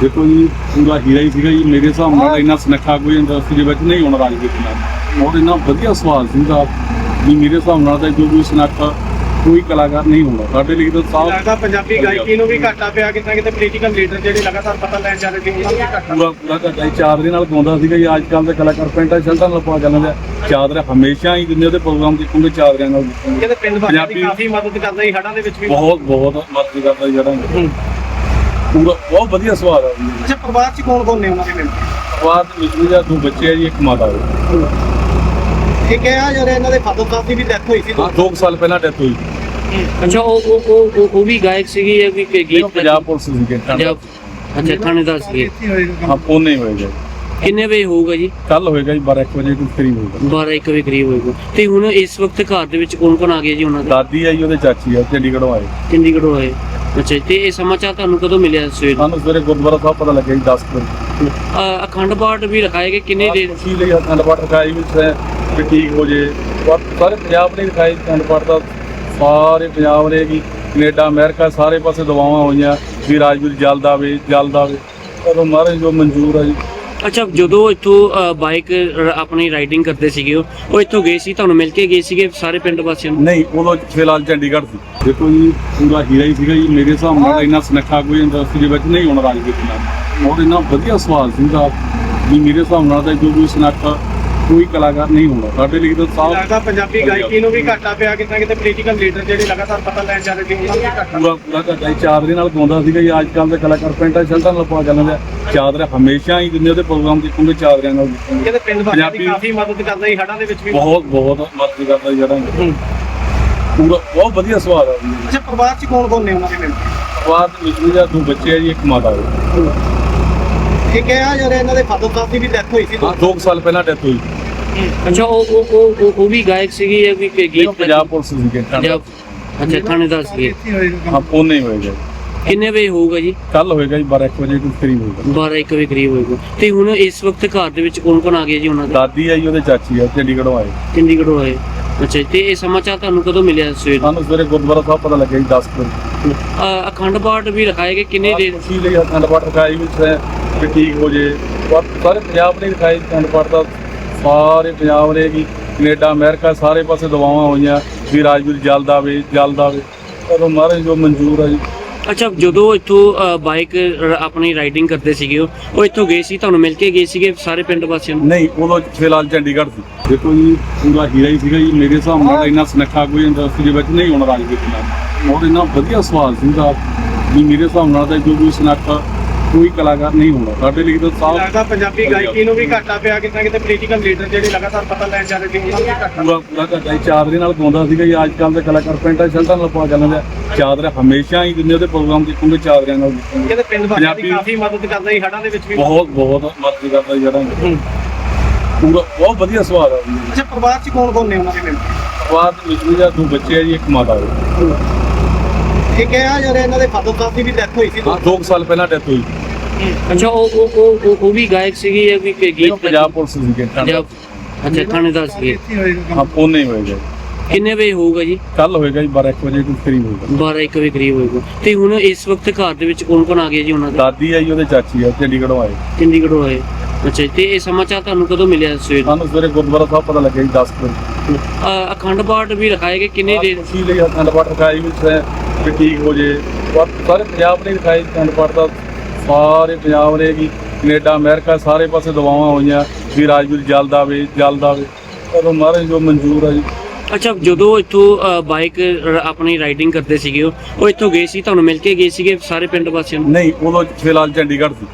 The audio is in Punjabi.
ਦੇਖੋ ਜੀ ਪੂਰਾ ਹੀਰਾ ਹੀ ਸੀਗਾ ਜੀ ਮੇਰੇ ਹਿਸਾਬ ਨਾਲ ਇੰਨਾ ਸੁਨੱਖਾ ਕੋਈ ਇੰਡਸਟਰੀ ਦੇ ਵਿੱਚ ਨਹੀਂ ਹੋਣਾ ਰਾਜਵੀਰ ਨਾਲ। ਔਰ ਇੰਨਾ ਵਧੀਆ ਸਵਾਲ ਸੀਗਾ ਵੀ ਮੇਰੇ ਹਿਸਾਬ ਨਾਲ ਤਾਂ ਜੋ ਕੋਈ ਸੁਨੱਖਾ ਕੋਈ ਕਲਾਕਾਰ ਨਹੀਂ ਹੋਣਾ। ਸਾਡੇ ਲਈ ਤਾਂ ਸਾਫ਼ ਲੱਗਦਾ ਪੰਜਾਬੀ ਗਾਇਕੀ ਨੂੰ ਵੀ ਘਾਟਾ ਪਿਆ ਕਿਤੇ ਕਿਤੇ ਪੋਲੀਟੀਕਲ ਲੀਡਰ ਜਿਹੜੇ ਲਗਾਤਾਰ ਪਤਾ ਲੈਣ ਜਾ ਰਹੇ ਸੀ ਉਹਨਾਂ ਨੂੰ ਘਾਟਾ ਪੂਰਾ ਪੂਰਾ ਘੱਟਾ ਹੀ ਚਾਦਰੇ ਨਾਲ ਗਾਉਂਦਾ ਸੀਗਾ ਜੀ ਅੱਜ ਕੱਲ ਦੇ ਕਲਾਕਾਰ ਪੈਂਟਾਂ ਸ਼ਰਟਾਂ ਨਾਲ ਪਾ ਜਾਂਦੇ ਆ। ਚਾਦਰਾ ਹਮੇਸ਼ਾ ਹੀ ਜਿੰਨੇ ਉਹਦੇ ਪ੍ਰੋਗਰਾਮ ਦੇਖੋਗੇ ਚਾਦਰਿਆਂ ਨਾਲ ਕਹਿੰਦੇ ਪਿੰਡ ਪੰਜਾਬੀ- ਕਾਫੀ ਮਦਦ ਕਰਦਾ ਹੜਾਂ ਦੇ ਵਿੱਚ ਵੀ। ਬਹੁਤ ਬਹੁਤ ਮਦਦ ਕਰਦਾ ਜਿਹੜਾ ਹੂੰ। ਪੂਰਾ ਬਹੁਤ ਵਧੀਆ ਸਵਾਲ ਆ। ਅੱਛਾ ਪਰਿਵਾਰ ਚ ਕੌਣ ਕੌਣ ਨੇ ਉਹਨਾਂ ਦੇ ਮੈਂਬਰ ਬਾਅਦ ਵਿੱਚ ਵੀ ਜਾਂ ਦੋ ਬੱਚੇ ਆ ਜੀ ਇੱਕ ਮਾਤਾ ਹੈ ਇਹ ਕਿਹਾ ਜਾ ਰਿਹਾ ਇਹਨਾਂ ਦੇ ਫਾਦਰ ਸਾਹਿਬ ਦੀ ਵੀ ਡੈਥ ਹੋਈ ਸੀ। ਹਾਂ 2 ਸਾਲ ਪਹਿਲਾਂ ਡੈਥ ਹੋਈ। ਅੱਛਾ ਉਹ ਉਹ ਉਹ- ਉਹ ਉਹ ਵੀ ਗਾਇਕ ਸੀਗੀ ਜਾਂ ਵੀ ਕੋਈ ਇਹ ਗੀਤ ਪੰਜਾਬ ਪੁਲਿਸ ਸੀ ਕਿ ਪੰਜਾਬ ਅੱਛਾ ਥਾਣੇਦਾਰ ਸੀਗੇ। ਹਾਂ ਪੋਨੇ ਹੋਏਗਾ ਕਿੰਨੇ ਵਜੇ ਹੋਊਗਾ ਜੀ? ਕੱਲ ਹੋਏਗਾ ਜੀ 12 1 ਵਜੇ ਕੁਝ ਕਰੀਬ ਹੋਏਗਾ 12 1 ਵਜੇ ਕਰੀਬ ਹੋਊਗਾ ਤੇ ਹੁਣ ਇਸ ਵਕਤ ਘਰ ਦੇ ਵਿੱਚ ਕੌਣ ਕੌਣ ਆ ਗਿਆ ਜੀ ਉਹਨਾਂ ਦਾ? ਦਾਦੀ ਆ ਜੀ ਉਹਦੇ ਚਾਚੀ ਆ ਚੰਡੀਗੜ੍ਹੋਂ ਆਏ। ਚੰਡੀਗੜ੍ਹੋਂ ਆਏ। ਅੱਛਾ ਜੀ, ਤੇ ਇਹ ਸਮਾਚਾਰ ਤੁਹਾਨੂੰ ਕਦੋਂ ਮਿਲਿਆ ਸਵੇਰ ਸਾਨੂੰ ਸਵੇਰੇ ਗੁਰਦੁਆਰਾ ਸਾਹਿਬ ਪਤਾ ਲੱਗਿਆ ਜੀ 10 ਵਜੇ। ਅ, ਅਖੰਡ ਪਾਠ ਵੀ ਰਖਾਏ ਗਏ ਕਿੰਨੇ ਦੇਰ ਖੁਸ਼ੀ ਲਈ ਅਖੰਡ ਪਾਠ ਰਖਾਈ ਵਿੱਚ ਹੈ ਕਿ ਠੀਕ ਹੋ ਜੇ। ਪਰ ਸਾਰੇ ਪੰਜਾਬ ਨੇ ਰਖਾਈ ਅਖੰਡ ਪਾਠ ਦਾ। ਸਾਰੇ ਪੰਜਾਬ ਨੇ ਵੀ ਕੈਨੇਡਾ ਅਮਰੀਕਾ ਸਾਰੇ ਪਾਸੇ ਦਵਾਵਾਂ ਹੋਈਆਂ। ਵੀ ਰਾਜਵੀਰ ਜਲਦ ਆਵੇ ਜਲਦ ਆਵੇ ਪਰ ਮਹਾਰਾਜ ਜੋ ਮਨਜ਼ੂਰ ਆ ਜੀ। ਅੱਛਾ, ਜਦੋਂ ਇੱਥੋਂ ਬਾਈਕ ਆਪਣੀ ਰਾਈਡਿੰਗ ਕਰਦੇ ਸੀਗੇ ਉਹ ਇੱਥੋਂ ਗਏ ਸੀ, ਤੁਹਾਨੂੰ ਮਿਲ ਕੇ ਗਏ ਸੀਗੇ ਸਾਰੇ ਪਿੰਡ ਵਾਸੀਆਂ ਨੂੰ? ਨਹੀਂ, ਉਦੋਂ ਫਿਲਹਾਲ ਚੰਡੀਗੜ੍ਹ ਸੀ। ਦੇਖੋ ਜੀ, ਪੂਰਾ ਹੀਰਾ ਹੀ ਸੀਗਾ ਜੀ, ਮੇਰੇ ਹਿਸਾਬ ਨਾਲ ਇੰਨਾ ਸੁਨੱਖਾ ਕੋਈ ਇੰਡਸਟਰੀ ਦੇ ਵਿੱਚ ਨਹੀਂ ਹੋਣਾ ਰਾਜਵੀਰ ਨਾਲ। ਔਰ ਇੰਨਾ ਵਧੀਆ ਸਵਾਲ ਸੀਗਾ ਵੀ ਮੇਰੇ ਹਿਸਾਬ ਨਾਲ ਤਾਂ ਜੋ ਕੋਈ ਸੁਨੱਖਾ ਕੋਈ ਕਲਾਕਾਰ ਨਹੀਂ ਹੋਣਾ। ਸਾਡੇ ਲਈ ਤਾਂ ਸਾਫ਼ ਲੱਗਦਾ ਪੰਜਾਬੀ ਗਾਇਕੀ ਨੂੰ ਵੀ ਘਾਟਾ ਪਿਆ ਕਿਤੇ ਨਾ ਕਿਤੇ ਪੋਲੀਟੀਕਲ ਲੀਡਰ ਜਿਹੜੇ ਲਗਾਤਾਰ ਪਤਾ ਲੈਣ ਜਾ ਰਹੇ ਸੀ ਉਹਨਾਂ ਨੂੰ ਵੀ ਘਾਟਾ। ਪੂਰਾ ਪੂਰਾ ਘੱਟਾ ਹੀ ਚਾਦਰੇ ਨਾਲ ਗਾਉਂਦਾ ਸੀਗਾ ਜੀ। ਅੱਜ ਕੱਲ ਦੇ ਕਲਾਕਾਰ ਪੈਂਟਾਂ ਸ਼ਰਟਾਂ ਨਾਲ ਪਾ ਜਾਂਦੇ ਆ। ਚਾਦਰਾ ਹਮੇਸ਼ਾ ਹੀ ਜਿੰਨੇ ਉਹਦੇ ਪ੍ਰੋਗਰਾਮ ਦੇਖੋਗੇ ਚਾਦਰਿਆਂ ਨਾਲ ਦੇਖੋਗੇ। ਕਹਿੰਦੇ ਪਿੰਡ ਵਾਸੀਆਂ ਦੀ ਪੰਜਾਬੀ- ਕਾਫੀ ਮਦਦ ਕਰਦਾ ਸੀ ਹੜਾਂ ਦੇ ਵਿੱਚ ਵੀ। ਬਹੁਤ ਬਹੁਤ ਮਦਦ ਕਰਦਾ ਜਿਹੜਾ ਹੂੰ। ਪੂਰਾ ਬਹੁਤ ਵਧੀਆ ਸਵਾਲ ਆ ਜੀ। ਅੱਛਾ ਪਰਿਵਾਰ ਚ ਕੌਣ ਕੌਣ ਨੇ ਉਹਨਾਂ ਦੇ ਮੈਂਬਰ ਬਾਅਦ ਵਿੱਚ ਵੀ ਜਾਂ ਦੋ ਬੱਚੇ ਆ ਜੀ ਇੱਕ ਮਾਤਾ ਇਹ ਕਿਹਾ ਜਾ ਰਿਹਾ ਇਹਨਾਂ ਦੇ ਫਾਦਰ ਸਾਹਿਬ ਦੀ ਵੀ ਡੈਥ ਹੋਈ ਸੀ। 2 ਸਾਲ ਪਹਿਲਾਂ ਡੈਥ ਹੋਈ ਅੱਛਾ ਉਹ ਉਹ ਉਹ- ਉਹ ਉਹ ਵੀ ਗਾਇਕ ਸੀਗੀ ਜਾਂ ਵੀ ਕੋਈ ਗੀਤ ਪੰਜਾਬ ਪੁਲਿਸ ਸੀ ਕਿ ਪੰਜਾਬ ਅੱਛਾ ਥਾਣੇਦਾਰ ਸੀਗੇ ਹਾਂ ਪੋਨੇ ਹੋਏਗਾ ਕਿੰਨੇ ਵਜੇ ਹੋਊਗਾ ਜੀ? ਕੱਲ ਹੋਏਗਾ ਜੀ 12 1 ਵਜੇ ਕੁਝ ਕਰੀਬ ਹੋਏਗਾ 12 1 ਵਜੇ ਕਰੀਬ ਹੋਊਗਾ ਤੇ ਹੁਣ ਇਸ ਵਕਤ ਘਰ ਦੇ ਵਿੱਚ ਕੌਣ ਕੌਣ ਆ ਗਿਆ ਜੀ ਉਹਨਾਂ ਦਾ? ਦਾਦੀ ਆ ਜੀ ਉਹਦੇ ਚਾਚੀ ਆ ਚੰਡੀਗੜ੍ਹੋਂ ਆਏ। ਚੰਡੀਗੜ੍ਹੋਂ ਆਏ। ਅੱਛਾ ਜੀ, ਤੇ ਇਹ ਸਮਾਚਾਰ ਤੁਹਾਨੂੰ ਕਦੋਂ ਮਿਲਿਆ ਸਵੇਰ ਸਾਨੂੰ ਸਵੇਰੇ ਗੁਰਦੁਆਰਾ ਸਾਹਿਬ ਪਤਾ ਲੱਗਿਆ ਜੀ 10 ਵਜੇ। ਅ, ਅਖੰਡ ਪਾਠ ਵੀ ਰਖਾਏ ਗਏ ਕਿੰਨੇ ਖੁਸ਼ੀ ਲਈ ਅਖੰਡ ਪਾਠ ਰਖਾਈ ਵਿੱਚ ਹੈ ਕਿ ਠੀਕ ਹੋ ਜੇ। ਪਰ ਸਾਰੇ ਪੰਜਾਬ ਨੇ ਰਖਾਈ ਅਖੰਡ ਪਾਠ ਦਾ ਸਾਰੇ ਪੰਜਾਬ ਨੇ ਵੀ ਕੈਨੇਡਾ ਅਮਰੀਕਾ ਸਾਰੇ ਪਾਸੇ ਦਵਾਵਾਂ ਹੋਈਆਂ ਵੀ ਰਾਜਵੀਰ ਜਲਦ ਆਵੇ ਜਲਦ ਆਵੇ ਪਰ ਮਹਾਰਾਜ ਜੋ ਮਨਜ਼ੂਰ ਆ ਜੀ। ਅੱਛਾ ਜਦੋਂ ਇੱਥੋਂ ਬਾਈਕ ਆਪਣੀ ਰਾਈਡਿੰਗ ਕਰਦੇ ਸੀਗੇ ਉਹ ਇੱਥੋਂ ਗਏ ਸੀ ਤੁਹਾਨੂੰ ਮਿਲ ਕੇ ਗਏ ਸੀਗੇ ਸਾਰੇ ਪਿੰਡ ਵਾਸੀਆਂ ਨੂੰ? ਨਹੀਂ ਉਦੋਂ ਫਿਲਹਾਲ ਚੰਡੀਗੜ੍ਹ ਸੀ। ਦੇਖੋ ਜੀ ਪੂਰਾ ਹੀਰਾ ਹੀ ਸੀਗਾ ਜੀ ਮੇਰੇ ਹਿਸਾਬ ਨਾਲ ਇੰਨਾ ਸੁਨੱਖਾ ਕੋਈ ਇੰਡਸਟਰੀ ਦੇ ਵਿੱਚ ਨਹੀਂ ਹੋਣਾ ਰਾਜਵੀਰ ਨਾਲ। ਔਰ ਇੰਨਾ ਵਧੀਆ ਸਵਾਲ ਸੀਗਾ ਵੀ ਮੇਰੇ ਹਿਸਾਬ ਨਾਲ ਤਾਂ ਜੋ ਕੋਈ ਸੁਨੱਖਾ ਕੋਈ ਕਲਾਕਾਰ ਨਹੀਂ ਹੋਣਾ। ਸਾਡੇ ਲਈ ਤਾਂ ਸਾਫ਼ ਲੱਗਦਾ ਪੰਜਾਬੀ ਗਾਇਕੀ ਨੂੰ ਵੀ ਘਾਟਾ ਪਿਆ ਕਿਤੇ ਨਾ ਕਿਤੇ ਪੋਲੀਟੀਕਲ ਲੀਡਰ ਜਿਹੜੇ ਲਗਾਤਾਰ ਪਤਾ ਲੈਣ ਜਾ ਰਹੇ ਸੀ ਉਹਨਾਂ ਨੂੰ ਵੀ ਘਾਟਾ। ਪੂਰਾ ਪੂਰਾ ਘੱਟਾ ਹੀ ਚਾਦਰੇ ਨਾਲ ਗਾਉਂਦਾ ਸੀਗਾ ਜੀ। ਅੱਜ ਕੱਲ ਦੇ ਕਲਾਕਾਰ ਪੈਂਟਾਂ ਸ਼ਰਟਾਂ ਨਾਲ ਪਾ ਜਾਂਦੇ ਆ। ਚਾਦਰਾ ਹਮੇਸ਼ਾ ਹੀ ਜਿੰਨੇ ਉਹਦੇ ਪ੍ਰੋਗਰਾਮ ਦੇਖੋਗੇ ਚਾਦਰਿਆਂ ਨਾਲ ਕਹਿੰਦੇ ਪਿੰਡ ਦੀ ਪੰਜਾਬੀ- ਕਾਫੀ ਮਦਦ ਕਰਦਾ ਸੀ ਹੜਾਂ ਦੇ ਵਿੱਚ ਵੀ। ਬਹੁਤ ਬਹੁਤ ਮਦਦ ਕਰਦਾ ਜਿਹੜਾ ਹੂੰ। ਪੂਰਾ ਬਹੁਤ ਵਧੀਆ ਸਵਾਲ ਆ ਜੀ ਅੱਛਾ ਪਰਿਵਾਰ ਚ ਕੌਣ ਕੌਣ ਨੇ ਉਹਨਾਂ ਦੇ ਮੈਂਬਰ ਬਾਅਦ ਵਿੱਚ ਵੀ ਜਾਂ ਦੋ ਬੱਚੇ ਆ ਜੀ ਇੱਕ ਮਾਤਾ ਹੈ ਇਹ ਕਿਹਾ ਜਾ ਰਿਹਾ ਇਹਨਾਂ ਦੇ ਫਾਦਰ ਸਾਹਿਬ ਦੀ ਵੀ ਡੈਥ ਹੋਈ ਸੀ ਹਾਂ 2 ਸਾਲ ਪਹਿਲਾਂ ਡੈਥ ਹੋਈ। ਅੱਛਾ ਉਹ ਉਹ ਉਹ- ਉਹ ਉਹ ਵੀ ਗਾਇਕ ਸੀਗੀ ਜਾਂ ਵੀ ਕੋਈ ਇਹ ਗੀਤ ਪੰਜਾਬ ਪੁਲਿਸ ਸੀ ਕਿ ਪੰਜਾਬ ਅੱਛਾ ਥਾਣੇਦਾਰ ਸੀਗੇ। ਹਾਂ ਪੋਨੇ ਹੋਏਗਾ ਕਿੰਨੇ ਵਜੇ ਹੋਊਗਾ ਜੀ? ਕੱਲ ਹੋਏਗਾ ਜੀ 12 1 ਵਜੇ ਕੁਝ ਕਰੀਬ ਹੋਏਗਾ 12 1 ਵਜੇ ਕਰੀਬ ਹੋਊਗਾ। ਤੇ ਹੁਣ ਇਸ ਵਕਤ ਘਰ ਦੇ ਵਿੱਚ ਕੌਣ ਕੌਣ ਆ ਗਿਆ ਜੀ ਉਹਨਾਂ ਦਾ? ਦਾਦੀ ਆ ਜੀ ਉਹਦੇ ਚਾਚੀ ਆ ਚੰਡੀਗੜ੍ਹੋਂ ਆਏ। ਚੰਡੀਗੜ੍ਹੋਂ ਆਏ। ਅੱਛਾ ਜੀ, ਤੇ ਇਹ ਸਮਾਚਾਰ ਤੁਹਾਨੂੰ ਕਦੋਂ ਮਿਲਿਆ ਸਵੇਰ ਸਾਨੂੰ ਸਵੇਰੇ ਗੁਰਦੁਆਰਾ ਸਾਹਿਬ ਪਤਾ ਲੱਗਿਆ ਜੀ 10 ਵਜੇ। ਅ, ਅਖੰਡ ਪਾਠ ਵੀ ਰਖਾਏ ਗਏ ਕਿੰਨੇ ਦੇਰ ਖੁਸ਼ੀ ਲਈ ਅਖੰਡ ਪਾਠ ਰਖਾਈ ਵਿੱਚ ਕਿ ਠੀਕ ਹੋ ਜੇ। ਸਾਰੇ ਪੰਜਾਬ ਨੇ ਰਖਾਈ ਅਖੰਡ ਪਾਠ ਦਾ। ਸਾਰੇ ਪੰਜਾਬ ਨੇ ਵੀ ਕੈਨੇਡਾ ਅਮਰੀਕਾ ਸਾਰੇ ਪਾਸੇ ਦਵਾਵਾਂ ਹੋਈਆਂ ਵੀ ਰਾਜਵੀਰ ਜਲਦ ਆਵੇ ਜਲਦ ਆਵੇ ਪਰ ਮਹਾਰਾਜ ਜੋ ਮਨਜ਼ੂਰ ਆ ਜੀ। ਅੱਛਾ ਜਦੋਂ ਇੱਥੋਂ ਬਾਈਕ ਆਪਣੀ ਰਾਈਡਿੰਗ ਕਰਦੇ ਸੀਗੇ ਉਹ ਉਹ ਇੱਥੋਂ ਗਏ ਸੀ ਤੁਹਾਨੂੰ ਮਿਲ ਕੇ ਗਏ ਸੀਗੇ ਸਾਰੇ ਪਿੰਡ ਵਾਸੀਆਂ ਨੂੰ? ਨਹੀਂ ਉਦੋਂ ਫਿਲਹਾਲ ਚੰਡੀਗੜ੍ਹ ਸੀ।